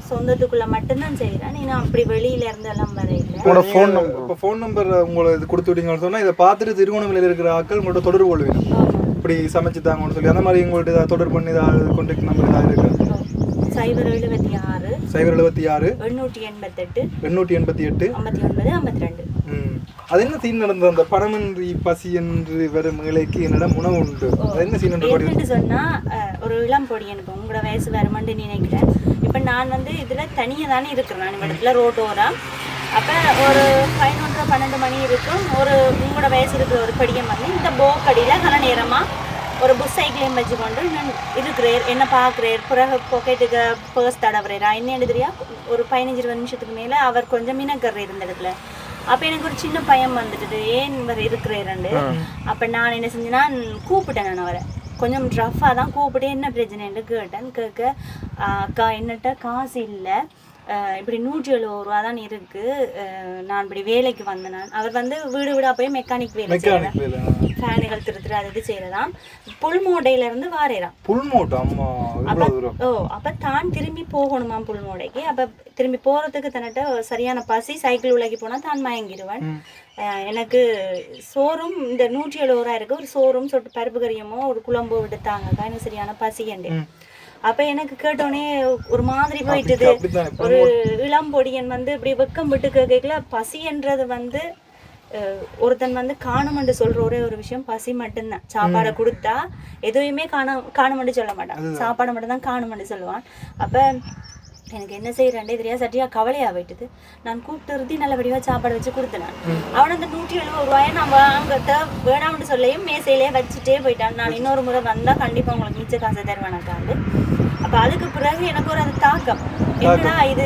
Speaker 4: சொந்தத்துக்குள்ள மட்டும்தான் செய்கிறேன் நீ அப்படி வெளியில இருந்து எல்லாம் வரையில
Speaker 7: உங்களோட ஃபோன் நம்பர்
Speaker 5: இப்போ ஃபோன் நம்பர் உங்களை இது கொடுத்து விட்டீங்கன்னு சொன்னால் இதை பார்த்துட்டு திருவண்ணாமலையில் இருக்கிற ஆட்கள் உங்கள்ட்ட தொடர்பு கொள்வீங்க. இப்படி சமைச்சு தாங்கன்னு சொல்லி அந்த மாதிரி உங்கள்ட்ட ஏதாவது தொடர்பு பண்ணி ஏதாவது கான்டாக்ட் நம்பர் ஏதாவது இருக்கா?
Speaker 4: சைபர் எழுபத்தி ஆறு
Speaker 5: சைபர் எழுபத்தி ஆறு
Speaker 4: எண்ணூற்றி எண்பத்தெட்டு
Speaker 5: எண்ணூற்றி எண்பத்தி எட்டு
Speaker 4: ஐம்பத்தி ஒன்பது ஐம்பத்தி ரெண்டு.
Speaker 5: அது என்ன சீன் நடந்தது? அந்த பணமின்றி பசி என்று வரும் இலைக்கு என்னிடம் உணவு உண்டு. அது என்ன சீன்
Speaker 4: என்னன்னு சொன்னா ஒரு இளம் பொடி எனக்கு உங்களோட வயசு வருமான்னு நினைக்கிறேன். இப்போ நான் வந்து இதுல தனியா தானே இருக்கிறேன். நான் இடத்துல ரோட்டோரம் அப்ப ஒரு பதினொன்றரை பன்னெண்டு மணி இருக்கும். ஒரு உங்களோட வயசு இருக்கிற ஒரு படியம் வந்து இந்த போக்கடியில கன நேரமா ஒரு புஷ் சைக்கிளையும் வச்சுக்கொண்டு நான் இருக்கிறேன் என்ன பார்க்குறேன் பிறகு பாக்கெட்டுக்கு பர்ஸ் தடவுறேரா? என்ன எழுதுறியா? ஒரு பதினஞ்சு இருபது நிமிஷத்துக்கு மேலே அவர் கொஞ்சம் மினக்கர் இருந்த இடத்துல. அப்போ எனக்கு ஒரு சின்ன பயம் வந்துட்டு ஏன் இவர் இருக்கிறேன் அப்போ நான் என்ன செஞ்சேன்னா கூப்பிட்டேன் நான் அவரை. கொஞ்சம் ரஃப்பாக தான் கூப்பிட்டு என்ன பிரச்சனைன்னு கேட்டேன். கேட்க "ஆஹ் அக்கா என்னட்ட காசு இல்லை. இப்படி நூற்றி எழுபது ரூபா தான் இருக்கு. நான் இப்படி வேலைக்கு வந்தேன் நான் அவர் வந்து வீடு வீடா போய் மெக்கானிக் வேலை ஃபேனுகள் திருத்துற அது இது செய்யறதாம். புல்மோடையில இருந்து வாரேறான்
Speaker 5: புல்மோட்டு
Speaker 4: ஓ அப்ப தான் திரும்பி போகணுமா புல்மோடைக்கு அப்ப திரும்பி போறதுக்கு தன்னிட்ட சரியான பசி சைக்கிள் உலகி போனா தான் மயங்கிடுவேன். எனக்கு சோறும் இந்த நூற்றி எழுபது ரூபா இருக்கு. ஒரு சோறும் சொட்டு பருப்பு கறியுமோ ஒரு குழம்போ விடுத்தாங்க எனக்கு சரியான பசி என்று அப்ப எனக்கு கேட்டோடனே ஒரு மாதிரி போயிட்டுது. ஒரு இளம் பொடியன் வந்து இப்படி வெக்கம் விட்டு கேட்கல பசின்றது வந்து ஒருத்தன் வந்து காணுமென்று சொல்ற ஒரே ஒரு விஷயம் பசி மட்டும்தான். சாப்பாடை கொடுத்தா எதுவுமே காண காணுமென்று சொல்ல மாட்டான். சாப்பாடை மட்டும் தான் காணுமென்று சொல்லுவான். அப்ப எனக்கு என்ன செய்யறேன்டே தெரியாது சட்டியா கவலையா போயிட்டுது. நான் கூப்பிட்டு நிறுத்தி நல்லபடியா சாப்பாடு வச்சு கொடுத்தேன் நான். அவன் அந்த நூற்றி எழுபது ரூபாயை நான் வாங்கிட்ட வேணாம்னு சொல்லையும் மேசையிலே வச்சுட்டே போயிட்டான். நான் இன்னொரு முறை வந்தா கண்டிப்பா உங்களுக்கு மிச்ச காசை தருவேனக்காண்டு அப்ப அதுக்கு பிறகு எனக்கு ஒரு அந்த தாக்கம். என்னடா இது?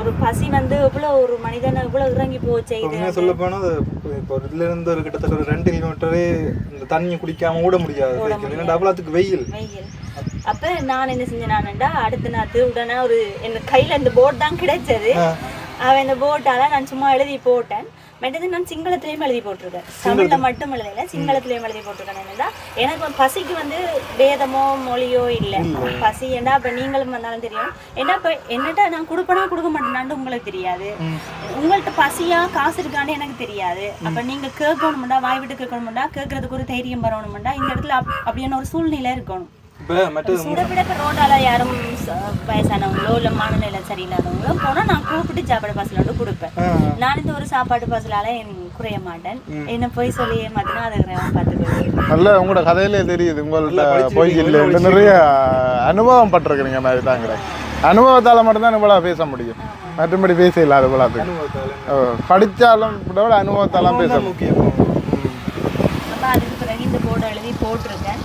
Speaker 4: ஒரு பசி வந்து இவ்வளவு ஒரு மனிதனை இவ்வளவு இறங்கி போச்சு இது
Speaker 5: சொல்ல போனால் இப்போ இதுல இருந்து ஒரு கிட்டத்தட்ட ஒரு ரெண்டு கிலோமீட்டரே இந்த தண்ணியை குடிக்காம ஓட முடியாது. ஏன்னா அவ்வளோத்துக்கு வெயில்.
Speaker 4: வெயில். அப்ப நான் என்ன செஞ்சேனான்டா அடுத்த நாத்து உடனே ஒரு என் கையில இந்த போர்ட் தான் கிடைச்சது. அவன் இந்த போட்டால நான் சும்மா எழுதி போட்டேன். மற்றது நான் சிங்களத்திலயும் எழுதி போட்டிருக்கேன். தமிழ்ல மட்டும் எழுதல சிங்களத்திலயும் எழுதி போட்டிருக்கேன் என்னடா எனக்கு பசிக்கு வந்து வேதமோ மொழியோ இல்லை. பசி ஏண்டா அப்ப நீங்களும் வந்தாலும் தெரியும். ஏண்டா இப்ப என்னட்டா நான் கொடுப்பனா கொடுக்க மாட்டேனான்னு உங்களுக்கு தெரியாது. உங்கள்ட்ட பசியா காசு இருக்கான்னு எனக்கு தெரியாது. அப்ப நீங்க கேட்கணும்டா வாய் விட்டு கேட்கணும்டா கேட்கறதுக்கு ஒரு தைரியம் வரணும்டா இந்த இடத்துல அப்- அப்படியான ஒரு சூழ்நிலை இருக்கணும்.
Speaker 5: இப்போ மற்றது
Speaker 4: சுடப்பிடக்க ரோடால யாரும் ச- வயசானவங்களோ இல்ல மனநிலை சரியில்லாதவங்களோ போனா நான் கூப்பிட்டு சாப்பாடு பசல வந்து கொடுப்பேன். நான் இந்த ஒரு சாப்பாடு பசலால என் குறைய மாட்டேன். என்ன போய் சொல்லி ஏமாத்தினா அதை பார்த்துக்கோ
Speaker 7: நல்ல உங்களோட கதையிலே தெரியுது உங்கள்ட்ட பொய் இல்லை. நிறைய அனுபவம் பட்டிருக்கிறீங்க மாதிரி தான் கிடையாது அனுபவத்தால் மட்டும்தான் இவ்வளோ பேச முடியும். மற்றபடி பேச இல்லாத இவ்வளோத்துக்கு படித்தாலும் விட அனுபவத்தாலாம் பேச
Speaker 5: முக்கியம்.
Speaker 4: அதுக்கு பிறகு இந்த போர்டு எழுதி போட்டிருக்கேன்.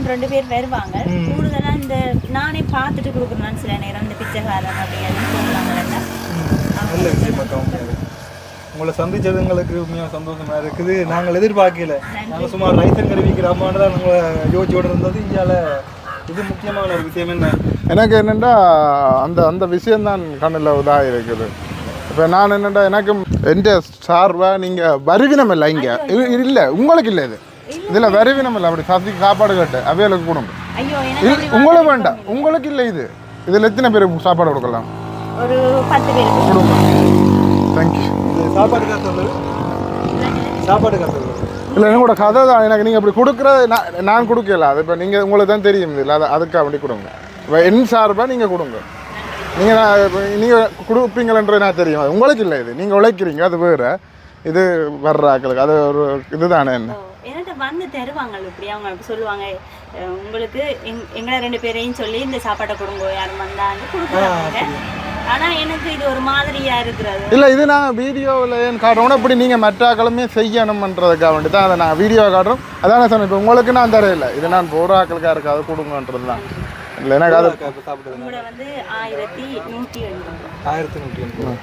Speaker 4: ஒன்று ரெண்டு பேர் வருவாங்க கூடுதலா இந்த நானே பார்த்துட்டு கொடுக்குறேன் சில நேரம் இந்த பிச்சைக்காரன் அப்படின்னு
Speaker 5: உண்மையாவே. உங்களை சந்திச்சது எங்களுக்கு உண்மையாக சந்தோஷமா இருக்குது நாங்கள் எதிர்பார்க்கல நாங்கள் சும்மா ரைசன் அம்மான்னு தான் உங்களை யோசிச்சோடு இருந்தது இந்தியால இது முக்கியமான ஒரு விஷயம் என்ன
Speaker 7: எனக்கு என்னென்னா அந்த அந்த விஷயம்தான் கண்ணில் இதாக இருக்குது இப்போ நான் என்னென்னா எனக்கு எந்த சார்பாக நீங்கள் வருவினம் இல்லை இங்கே இல்லை உங்களுக்கு இல்லை இது இதில் வருவினம் இல்லை அப்படி சசி சாப்பாடு கேட்டு அவைகளுக்கு கொடுங்க உங்களுக்கு வேண்டாம் உங்களுக்கு இல்லை இது இதில் எத்தனை பேருக்கு சாப்பாடு கொடுக்கலாம்
Speaker 4: ஒரு பத்து பேருக்கு
Speaker 7: கொடுங்க தேங்க்யூ
Speaker 5: இது சாப்பாடு காசு சாப்பாடு காசு
Speaker 7: இல்லை என்னோட கதை தான் எனக்கு நீங்கள் இப்படி கொடுக்குறது நான் நான் கொடுக்கல அது இப்போ நீங்கள் உங்களுக்கு தான் தெரியும் இல்லை அது அதுக்காக அப்படி கொடுங்க இப்போ என் சார்பாக நீங்கள் கொடுங்க நீங்கள் நான் நீங்கள் கொடுப்பீங்களன்றது நான் தெரியும் அது உங்களுக்கு இல்லை இது நீங்கள் உழைக்கிறீங்க அது வேறு இது வர்ற ஆக்களுக்கு அது ஒரு இதுதானே என்ன
Speaker 4: என்கிட்ட வந்து தருவாங்க இப்படி அவங்க சொல்லுவாங்க. உங்களுக்கு எங் எங்களை ரெண்டு பேரையும் சொல்லி இந்த சாப்பாட்டை கொடுங்க யாரும் வந்தான்னு கொடுக்குறாங்க. ஆனா எனக்கு இது ஒரு மாதிரியா இருக்கிறது.
Speaker 7: இல்லை இது நான் வீடியோவில் ஏன் காட்டுறோம் இப்படி நீங்கள் மற்ற ஆக்களுமே செய்யணுமன்றதுக்காக வேண்டி தான். அதை நான் வீடியோவை காட்டுறோம். அதானே சொன்னேன் இப்போ உங்களுக்கு நான் தரையில்லை இது நான் போகிற ஆக்களுக்காக இருக்காது கொடுங்கன்றது தான். இல்லை எனக்கு அது
Speaker 4: வந்து ஆயிரத்தி நூற்றி எண்பது.
Speaker 5: ஆயிரத்தி நூற்றி எண்பது.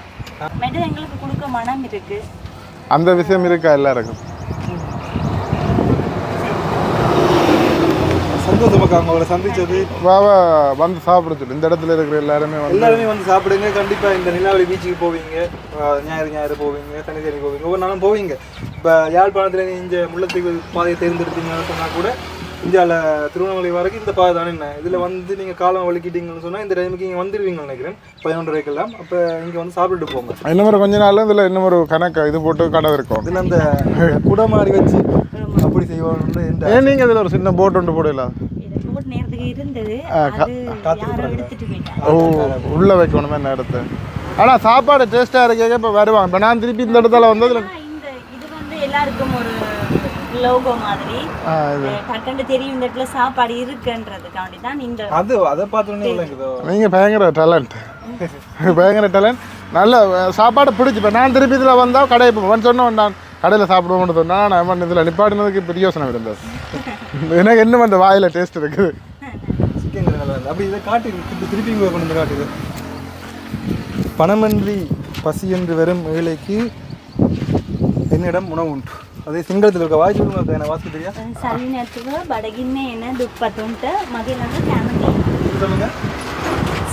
Speaker 4: எங்களுக்கு கொடுக்க மனம் இருக்கு.
Speaker 7: அந்த விஷயம் இருக்கா எல்லாருக்கும்?
Speaker 5: சந்தோஷம் அக்கா உங்களை சந்திச்சது
Speaker 7: வாவா வந்து சாப்பிட இந்த இடத்துல இருக்கிற எல்லாருமே வந்து
Speaker 5: எல்லாருமே வந்து சாப்பிடுங்க. கண்டிப்பா இந்த நிலாவளி பீச்சுக்கு போவீங்க. ஞாயிறு ஞாயிறு போவீங்க. சனி சனி போவீங்க. ஒவ்வொரு நாளும் போவீங்க. இப்போ யாழ்ப்பாணத்துல இந்த முல்லைத்தீவு பாதையை தேர்ந்தெடுத்தீங்கன்னு சொன்னா கூட இந்தியாவில் திருவண்ணாமலை வரைக்கும் இந்த பாதை தானே என்ன? இதில் வந்து நீங்கள் காலம் வலிக்கிட்டீங்கன்னு சொன்னால் இந்த டைமுக்கு இங்கே வந்துடுவீங்கன்னு நினைக்கிறேன். பதினொன்றரைக்கெல்லாம் அப்போ இங்கே வந்து சாப்பிட்டுட்டு போங்க.
Speaker 7: இன்னும் ஒரு கொஞ்ச நாள்ல இதில் இன்னும் ஒரு கணக்கு இது போட்டு கடை இருக்கும்.
Speaker 5: இதில் அந்த குடை மாதிரி வச்சு எந்த
Speaker 7: ஏன் நீங்கள் இதில் ஒரு சின்ன போட் ஒன்று போடலாம் ஓ உள்ளே வைக்கணுமே என்ன இடத்த. ஆனால் சாப்பாடு டேஸ்ட்டாக இருக்க இப்போ வருவாங்க. இப்போ நான் திருப்பி இந்த இடத்துல வந்து அதில்
Speaker 4: ஆனா இந்த இது வந்து எல்லாருக்கும் ஒரு லோகோ மாதிரி. அஹ் டக்குன்னு தெரியும் இந்த இடத்துல சாப்பாடு இருக்குன்றதுக்காண்டி தான் இந்த
Speaker 5: அது அதை பார்த்தோன்னே இல்லைங்குதோ
Speaker 7: நீங்கள் பயங்கர டேலண்ட் [LAUGHS] பயங்கர டேலண்ட் நல்ல சாப்பாடு பிடிச்சி இப்போ நான் திருப்பி இதில் வந்தால் கடை இப்போ சொன்னோம் நான் கடையில் சாப்பிடுவோம்னு சொன்னால் நான் இதில் நிப்பாட்டினதுக்கு பெரிய யோசனை இருந்தது எனக்கு இன்னும் அந்த வாயில் டேஸ்ட் இருக்குது
Speaker 5: சிக்கன் நல்லா இருந்தது அப்படி இதை காட்டி திருப்பி திருப்பி இங்கே கொண்டு வந்து காட்டுது பணமின்றி பசி என்று வரும் ஏழைக்கு என்னிடம் உணவு உண்டு அதே சிங்களத்தில் இருக்க வாய்ச்சி சொல்லுங்க என்ன வாசி தெரியா
Speaker 4: ಸಲಿನತ್ವ ಬಡಗಿನ್ನೇನ ದುಪ್ಪತ್ತುಂಟ ಮಗಿಲಂಗ ಕ್ಯಾಮತಿ
Speaker 5: இது சொல்லுங்க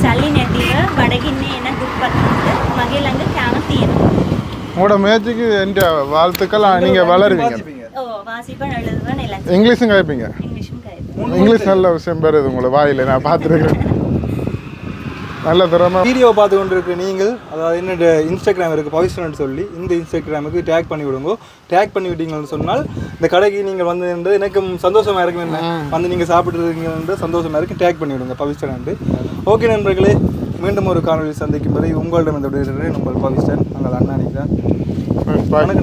Speaker 4: ಸಲಿನತಿವ ಬಡಗಿನ್ನೇನ ದುಪ್ಪತ್ತುಂಟ ಮಗಿಲಂಗ ಕ್ಯಾಮತಿ
Speaker 7: உங்களோட முயற்சிக்கு என் வாழ்த்துக்கள் நீங்கள் வளருவீங்க? இங்கிலீஷும் கேட்பீங்க இங்கிலீஷ் நல்ல விஷயம் பேர் இது உங்களை வாயில நான் பார்த்துருக்கேன் நல்ல திறமை.
Speaker 5: வீடியோ பார்த்து கொண்டு நீங்கள் அதாவது என்னோட இன்ஸ்டாகிராம் இருக்குது பவிஷ்ணன் சொல்லி இந்த இன்ஸ்டாகிராமுக்கு டேக் பண்ணி விடுங்க. டேக் பண்ணி விட்டீங்கன்னு சொன்னால் இந்த கடைக்கு நீங்கள் வந்து எனக்கு சந்தோஷமாக இருக்கும் வந்து நீங்கள் சாப்பிட்றீங்க சந்தோஷமாக இருக்குது டேக் பண்ணி விடுங்க பவிஷ்ணன் ஓகே நண்பர்களே மீண்டும் ஒரு காணொலி சந்திக்கும் வரை உங்களிடம் இந்த விடுகிறேன் உங்கள் பவிஸ்வரன் உங்கள் அண்ணா
Speaker 7: Bye.